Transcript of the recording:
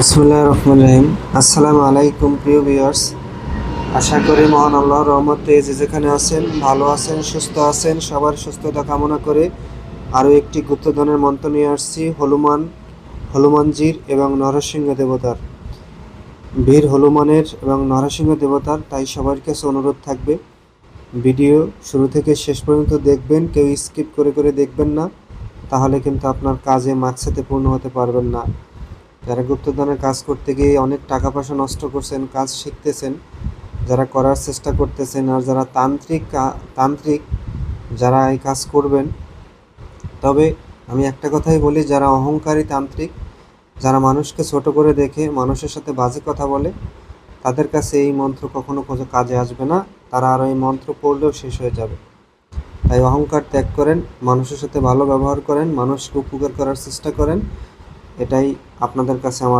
বিসমুল্লাহ রহমান রহিম। আসসালামু আলাইকুম, প্রিয় ভিউয়ার্স। আশা করি মহান আল্লাহর রহমতে যে যেখানে আছেন, ভালো আছেন, সুস্থ আছেন, সবার সুস্থতা কামনা করে আরও একটি গুপ্তধনের মন্ত্র নিয়ে আসছি, হনুমান, হনুমানজির এবং নরসিংহ দেবতার। বীর হনুমানের এবং নরসিংহ দেবতার, তাই সবার কাছে অনুরোধ থাকবে। ভিডিও শুরু থেকে শেষ পর্যন্ত দেখবেন, কেউ স্কিপ করে করে দেখবেন না, তাহলে কিন্তু আপনার কাজে মাকসাতে পূর্ণ হতে পারবেন না। যারা গুপ্তধনের কাজ করতে গিয়ে অনেক টাকা পয়সা নষ্ট করছেন, কাজ শিখতেছেন, যারা করার চেষ্টা করতেছেন আর যারা তান্ত্রিক তান্ত্রিক যারা এই কাজ করবেন। তবে আমি একটা কথাই বলি, যারা অহংকারী তান্ত্রিক, যারা মানুষকে ছোট করে দেখে মানুষের সাথে বাজে কথা বলে, তাদের কাছে এই মন্ত্র কখনো কোনো কাজে আসবে না। তারা আর এই মন্ত্র পড়লেও শেষ হয়ে যাবে। তাই অহংকার ত্যাগ করেন, মানুষের সাথে ভালো ব্যবহার করেন, মানুষকে উপকার করার চেষ্টা করেন এটাই আপনাদের কাছে আমার